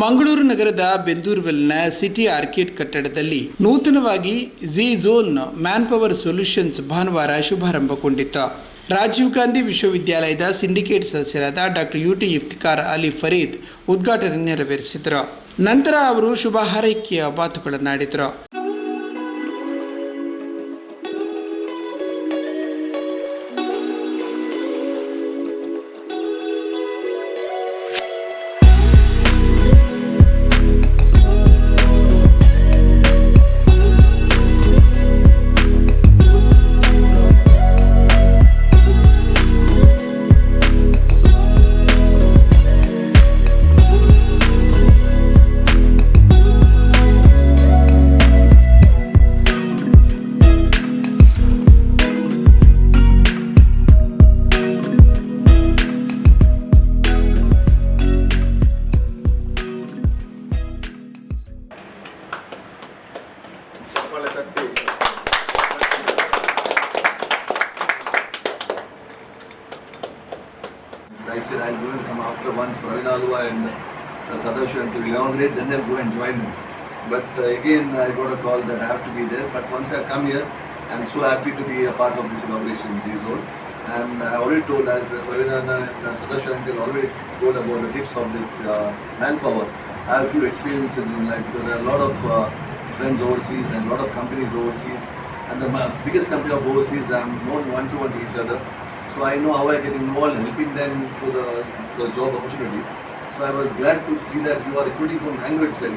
ಮಂಗಳೂರು ನಗರದ ಬೆಂದೂರುವೆಲ್ನ city orchid ಕಟ್ಟಡದಲ್ಲಿ ನೂತನವಾಗಿ G zone man power solutions ಭಾನುವಾರ ಶುಭಾರಂಭಗೊಂಡಿತ್ತು ರಾಜೀವ್ ಗಾಂಧಿ ವಿಶ್ವವಿದ್ಯಾಲಯದ ಸಿಂಡಿಕೇಟ್ ಸದಸ್ಯರಾದ doctor U T Iftikhar Ali Farid ಉದ್ಘಾಟನೆ ನೆರವೇರಿಸಿದರು. ನಂತರ ಅವರು ಶುಭ ಹಾರೈಕೆಯ ಮಾತುಗಳನ್ನಾಡಿದರು. I said I'll go and come after once Pravin Alwa and uh, Sadashiv and Tivilongrade, then I will go and join them. But uh, again, I got a call that I have to be there. But once I come here, I'm so happy to be a part of this collaboration. G zone And I already told, as uh, and uh, Sadashiv and already told about the tips of this uh, manpower, I have few experiences in life because there are a lot of uh, friends overseas and a lot of companies overseas. And the biggest company of overseas, I'm known one to one to each other. So I know how I get involved helping them to the, to the job opportunities. So I was glad to see that you are recruiting from Mango itself.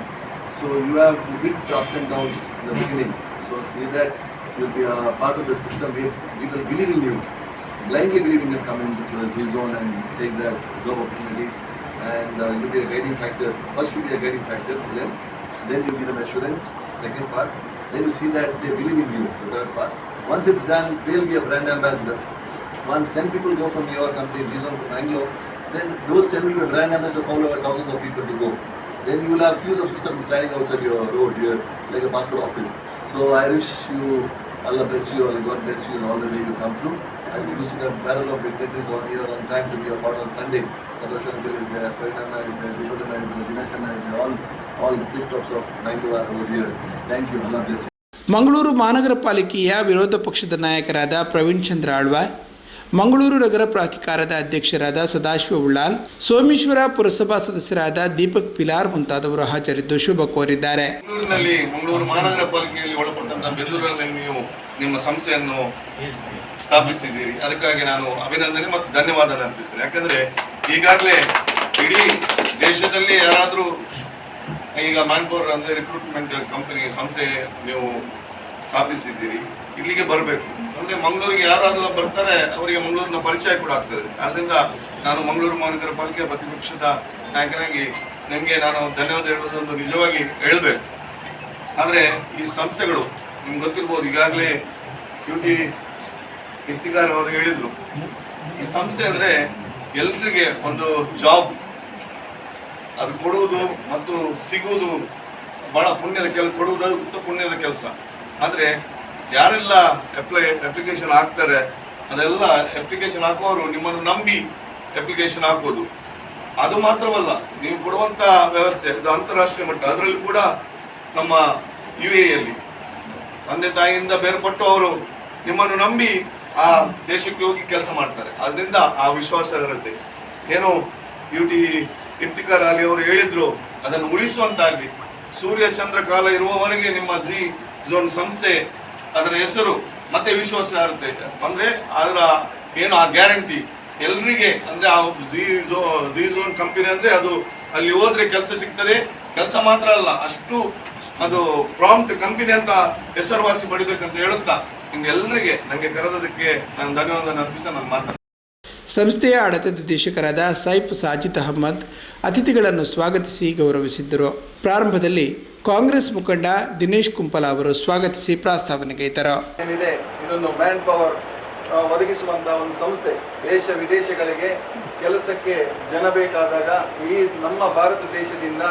So you have a bit ups and downs in the beginning. So see that you'll be a part of the system people believe in you, blindly believe in you, come into the Z zone and take the job opportunities. And uh, you'll be a guiding factor. First you'll be a guiding factor, then then you give them assurance. Second part, then you see that they believe in you. The third part. Once it's done, they'll be a brand ambassador. Once 10 people go from your company, Zizon to Bangalore, then those 10 will be a brand ambassador to follow thousands of people to go. Then you will have queues of systems standing outside your road here, like a passport office. So I wish you, Allah bless you, Allah God bless you all the way you come through. I'll be using a barrel of dignitaries on here on time to be a part on Sunday. Santosh Uncle is there, Faridana is there, Dipatana is there, Dinesh Anna is there, all, all tip-tops of Bangalore over here. Thank you, Allah bless you. Mangaluru ಮಹಾನಗರ ಪಾಲಿಕೆಯ ವಿರೋಧ ಪಕ್ಷದ ನಾಯಕರಾದ ಪ್ರವೀಣ್ ಚಂದ್ರ ಆಳ್ವಾಯ್ ಮಂಗಳೂರು ನಗರ ಪ್ರಾಧಿಕಾರದ ಅಧ್ಯಕ್ಷರಾದ ಸದಾಶಿವ ಉಳ್ಳಾಲ್ ಸೋಮೇಶ್ವರ ಪುರಸಭಾ ಸದಸ್ಯರಾದ ದೀಪಕ್ ಪಿಲಾರ್ ಮುಂತಾದವರು ಹಾಜರಿದ್ದು ಶುಭ ಕೋರಿದ್ದಾರೆ ಬೆಂಗಳೂರಿನಲ್ಲಿ ಮಂಗಳೂರು ಮಹಾನಗರ ಪಾಲಿಕೆಯಲ್ಲಿ ಒಳಪಟ್ಟಂತಹ ಬೆಂಗಳೂರಿನಲ್ಲಿ ನೀವು ನಿಮ್ಮ ಸಂಸ್ಥೆಯನ್ನು ಸ್ಥಾಪಿಸಿದ್ದೀರಿ ಅದಕ್ಕಾಗಿ ನಾನು ಅಭಿನಂದನೆ ಮತ್ತು ಧನ್ಯವಾದ ಅರ್ಪಿಸ್ತೇನೆ ಯಾಕಂದ್ರೆ ಈಗಾಗಲೇ ಇಡೀ ದೇಶದಲ್ಲಿ ಯಾರಾದರೂ ಈಗ ಮ್ಯಾನ್ಪವರ್ ಅಂದ್ರೆ ರಿಕ್ರೂಟ್ಮೆಂಟ್ ಕಂಪನಿ ಸಂಸ್ಥೆ ನೀವು ಸ್ಥಾಪಿಸಿದ್ದೀರಿ. ಇಲ್ಲಿಗೆ ಬರಬೇಕು. ಅಂದ್ರೆ ಮಂಗಳೂರಿಗೆ ಯಾರಾದರೂ ಬರ್ತಾರೆ, ಅವರಿಗೆ ಮಂಗಳೂರಿನ ಪರಿಚಯ ಕೂಡ ಆಗ್ತದೆ. ಆದ್ದರಿಂದ ನಾನು ಮಂಗಳೂರು ಮಹಾನಗರ ಪಾಲಿಕೆ ಪ್ರತಿಪಕ್ಷದ ನಾಯಕನಾಗಿ ನಿಮಗೆ ನಾನು ಧನ್ಯವಾದ ಹೇಳೋದೊಂದು ನಿಜವಾಗಿ ಹೇಳಬೇಕು. ಆದರೆ ಈ ಸಂಸ್ಥೆಗಳು, ನಿಮ್ಗೆ ಗೊತ್ತಿರ್ಬೋದು, ಈಗಾಗಲೇ ಯು ಟಿ ಇಫ್ತಿಕಾರ್ ಅವರು ಹೇಳಿದರು. ಈ ಸಂಸ್ಥೆ ಅಂದ್ರೆ ಎಲ್ರಿಗೆ ಒಂದು ಜಾಬ್ ಅದು ಕೊಡುವುದು ಮತ್ತು ಸಿಗುವುದು ಬಹಳ ಪುಣ್ಯದ ಕೆಲ, ಕೊಡುವುದು ಪುಣ್ಯದ ಕೆಲಸ. ಆದರೆ ಯಾರೆಲ್ಲ ಅಪ್ಲೈ ಅಪ್ಲಿಕೇಶನ್ ಹಾಕ್ತಾರೆ, ಅದೆಲ್ಲ ಅಪ್ಲಿಕೇಶನ್ ಹಾಕುವವರು ನಿಮ್ಮನ್ನು ನಂಬಿ ಅಪ್ಲಿಕೇಶನ್ ಹಾಕೋದು. ಅದು ಮಾತ್ರವಲ್ಲ, ನೀವು ಕೊಡುವಂಥ ವ್ಯವಸ್ಥೆ, ಇದು ಅಂತಾರಾಷ್ಟ್ರೀಯ ಮಟ್ಟ, ಅದರಲ್ಲಿ ಕೂಡ ನಮ್ಮ ಯು ಎಯಲ್ಲಿ ತಂದೆ ತಾಯಿಯಿಂದ ಬೇರ್ಪಟ್ಟು ಅವರು ನಿಮ್ಮನ್ನು ನಂಬಿ ಆ ದೇಶಕ್ಕೆ ಹೋಗಿ ಕೆಲಸ ಮಾಡ್ತಾರೆ. ಅದರಿಂದ ಆ ವಿಶ್ವಾಸ ಇರುತ್ತೆ. ಏನು ಯು ಟಿ ಇಫ್ತಿಕಾರ್ ಅಲಿ ಅವರು ಹೇಳಿದ್ರು, ಅದನ್ನು ಉಳಿಸುವಂತಾಗಲಿ. ಸೂರ್ಯ ಚಂದ್ರ ಕಾಲ ಇರುವವರೆಗೆ ನಿಮ್ಮ ಜಿ ಝೋನ್ ಸಂಸ್ಥೆ ಅದರ ಹೆಸರು ಮತ್ತೆ ವಿಶ್ವಾಸ ಇರುತ್ತೆ ಅಂದ್ರೆ ಅದರ ಏನು ಆ ಗ್ಯಾರಂಟಿ? ಎಲ್ರಿಗೆ ಅಂದ್ರೆ ಆ ಜಿ ಝೋ, ಜಿ ಝೋನ್ ಕಂಪನಿ ಅಂದ್ರೆ ಅದು ಅಲ್ಲಿ ಹೋದ್ರೆ ಕೆಲಸ ಸಿಗ್ತದೆ. ಕೆಲಸ ಮಾತ್ರ ಅಲ್ಲ, ಅಷ್ಟು ಅದು ಪ್ರಾಂಪ್ಟ್ ಕಂಪನಿ ಅಂತ ಹೆಸರುವಾಸಿ ಪಡಿಬೇಕಂತ ಹೇಳುತ್ತಾ. ನಿಮ್ಗೆಲ್ಲರಿಗೆ ನನಗೆ ಕರೆದೋದಕ್ಕೆ ನಾನು ಧನ್ಯವಾದ ಅರ್ಪಿಸ್ತಾ, ನಾನು ಮಾತಾಡ್ತೀನಿ. ಸಂಸ್ಥೆಯ ಆಡಳಿತ ನಿರ್ದೇಶಕರಾದ ಸೈಫ್ ಸಾಜಿದ್ ಅಹಮ್ಮದ್ ಅತಿಥಿಗಳನ್ನು ಸ್ವಾಗತಿಸಿ ಗೌರವಿಸಿದ್ದರು. ಪ್ರಾರಂಭದಲ್ಲಿ ಕಾಂಗ್ರೆಸ್ ಮುಖಂಡ ದಿನೇಶ್ ಕುಂಪಲ ಅವರು ಸ್ವಾಗತಿಸಿ ಪ್ರಾಸ್ತಾವನೆಗೈತರು ಏನಿದೆ? ಇದೊಂದು ಮ್ಯಾನ್ ಪವರ್ ಒದಗಿಸುವಂತ ಒಂದು ಸಂಸ್ಥೆ. ದೇಶ ವಿದೇಶಗಳಿಗೆ ಕೆಲಸಕ್ಕೆ ಜನ ಬೇಕಾದಾಗ ಈ ನಮ್ಮ ಭಾರತ ದೇಶದಿಂದ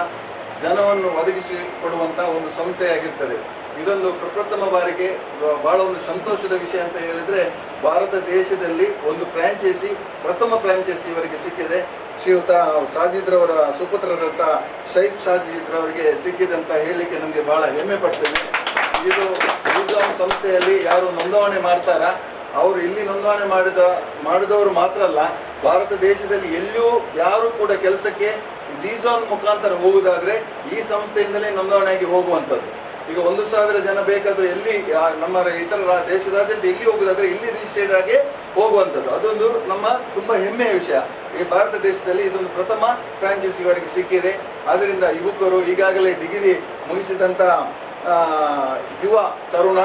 ಜನವನ್ನು ಒದಗಿಸಿ ಕೊಡುವಂತ ಒಂದು ಸಂಸ್ಥೆಯಾಗಿರ್ತದೆ. ಇದೊಂದು ಪ್ರಪ್ರಥಮ ಬಾರಿಗೆ ಬಹಳ ಒಂದು ಸಂತೋಷದ ವಿಷಯ ಅಂತ ಹೇಳಿದ್ರೆ ಭಾರತ ದೇಶದಲ್ಲಿ ಒಂದು ಫ್ರಾಂಚೈಸಿ, ಪ್ರಥಮ ಫ್ರಾಂಚೈಸಿ ಇವರಿಗೆ ಸಿಕ್ಕಿದೆ. ಶ್ರೀಯುತ ಸಾಜಿದ್ರವರ ಸುಪುತ್ರರಂತ ಶೈಫ್ ಸಾಜಿದ್ರವರಿಗೆ ಸಿಕ್ಕಿದಂತ ಹೇಳಲಿಕ್ಕೆ ನಮಗೆ ಬಹಳ ಹೆಮ್ಮೆ ಪಡ್ತೇನೆ. ಇದು ಮ್ಯೂಸಿಯಂ ಸಂಸ್ಥೆಯಲ್ಲಿ ಯಾರು ನೋಂದಣಿ ಮಾಡ್ತಾರ? ಅವರು ಇಲ್ಲಿ ನೋಂದಣಿ ಮಾಡಿದ, ಮಾಡಿದವರು ಮಾತ್ರ ಅಲ್ಲ, ಭಾರತ ದೇಶದಲ್ಲಿ ಎಲ್ಲಿಯೂ ಯಾರು ಕೂಡ ಕೆಲಸಕ್ಕೆ ಝೀಝಾನ್ ಮುಖಾಂತರ ಹೋಗುವುದಾದ್ರೆ ಈ ಸಂಸ್ಥೆಯಿಂದಲೇ ನೋಂದಣಿಯಾಗಿ ಹೋಗುವಂಥದ್ದು. ಈಗ ಒಂದು ಸಾವಿರ ಜನ ಬೇಕಾದ್ರೆ ಎಲ್ಲಿ ನಮ್ಮ ಇತರ ದೇಶದಾದ್ಯಂತ ಎಲ್ಲಿ ಹೋಗುದಾದ್ರೆ ಇಲ್ಲಿ ರಿಜಿಸ್ಟರ್ಡ್ ಆಗಿ ಹೋಗುವಂಥದ್ದು. ಅದೊಂದು ನಮ್ಮ ತುಂಬಾ ಹೆಮ್ಮೆಯ ವಿಷಯ. ಈ ಭಾರತ ದೇಶದಲ್ಲಿ ಇದೊಂದು ಪ್ರಥಮ ಫ್ರಾಂಚೈಸಿ ಇವರಿಗೆ ಸಿಕ್ಕಿದೆ. ಅದರಿಂದ ಯುವಕರು ಈಗಾಗಲೇ ಡಿಗ್ರಿ ಮುಗಿಸಿದಂತ ಆ, ಯುವ ತರುಣ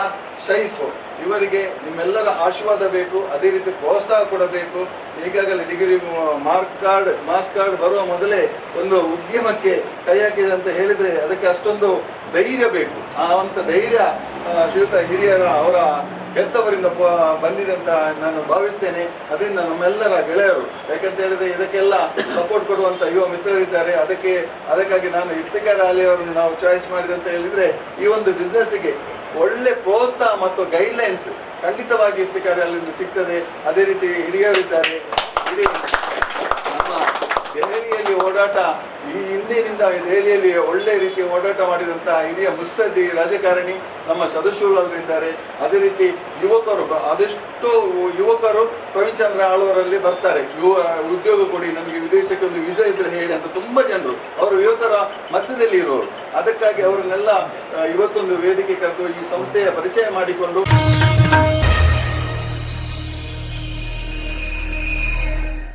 ಶೈಫ್ ಇವರಿಗೆ ನಿಮ್ಮೆಲ್ಲರ ಆಶೀರ್ವಾದ ಬೇಕು. ಅದೇ ರೀತಿ ಪ್ರೋತ್ಸಾಹ ಕೊಡಬೇಕು ಈಗಾಗಲೇ degree mark card, marks card ಬರುವ ಮೊದಲೇ ಒಂದು ಉದ್ಯಮಕ್ಕೆ ಕೈ ಹಾಕಿದೆ ಅಂತ ಹೇಳಿದ್ರೆ ಅದಕ್ಕೆ ಅಷ್ಟೊಂದು ಧೈರ್ಯ ಬೇಕು. ಆ, ಅಂತ ಧೈರ್ಯ ಶ್ರೀಯುತ ಹಿರಿಯರ ಅವರ ಹೆತ್ತವರಿಂದ ಬಂದಿದೆ ಅಂತ ನಾನು ಭಾವಿಸ್ತೇನೆ. ಅದರಿಂದ ನಮ್ಮೆಲ್ಲರ ಗೆಳೆಯರು, ಯಾಕಂತ ಹೇಳಿದ್ರೆ ಇದಕ್ಕೆಲ್ಲ ಸಪೋರ್ಟ್ ಕೊಡುವಂತ ಯುವ ಮಿತ್ರರಿದ್ದಾರೆ. ಅದಕ್ಕೆ, ಅದಕ್ಕಾಗಿ ನಾನು ಇಫ್ತಿಕಾರ್ ಅಲಿ ಅವರನ್ನು ನಾವು ಚಾಯ್ಸ್ ಮಾಡಿದೆ ಅಂತ ಹೇಳಿದ್ರೆ, ಈ ಒಂದು ಬಿಸ್ನೆಸ್ಗೆ ಒಳ್ಳೆ ಪ್ರೋತ್ಸಾಹ ಮತ್ತು ಗೈಡ್ಲೈನ್ಸ್ ಖಂಡಿತವಾಗಿ ಇಫ್ತಿಕಾರ್ ಅಲ್ಲಿಂದ ಸಿಗ್ತದೆ. ಅದೇ ರೀತಿ ಹಿರಿಯರಿದ್ದಾರೆ. ಇದ್ದಾರೆ ನಮ್ಮ ದೆಹಲಿಯಲ್ಲಿ ಓಡಾಟ ಈ ಹಿಂದಿನಿಂದ ದೆಹಲಿಯಲ್ಲಿ ಒಳ್ಳೆ ರೀತಿ ಓಡಾಟ ಮಾಡಿದಂತಹ ಹಿರಿಯ ಮುಸ್ಸದ್ದಿ ರಾಜಕಾರಣಿ ನಮ್ಮ ಸದಸ್ಯರು ಅದೇ ರೀತಿ ಯುವಕರು, ಆದಷ್ಟು ಯುವಕರು ಪ್ರವೀಣ್ ಆಳ್ವರಲ್ಲಿ ಬರ್ತಾರೆ. ಯುವ ಉದ್ಯೋಗ ಕೊಡಿ, ನಮಗೆ ವಿದೇಶಕ್ಕೆ ಒಂದು ವಿಸಾ ಇದ್ರೆ ಹೇಳಿ ಅಂತ ತುಂಬ ಜನರು. ಅವರು ಯುವಕರ ಮಧ್ಯದಲ್ಲಿ ಇರೋರು. ಅದಕ್ಕಾಗಿ ಅವರನ್ನೆಲ್ಲ ಇವತ್ತೊಂದು ವೇದಿಕೆ ಕರೆದು ಈ ಸಂಸ್ಥೆಯ ಪರಿಚಯ ಮಾಡಿಕೊಂಡು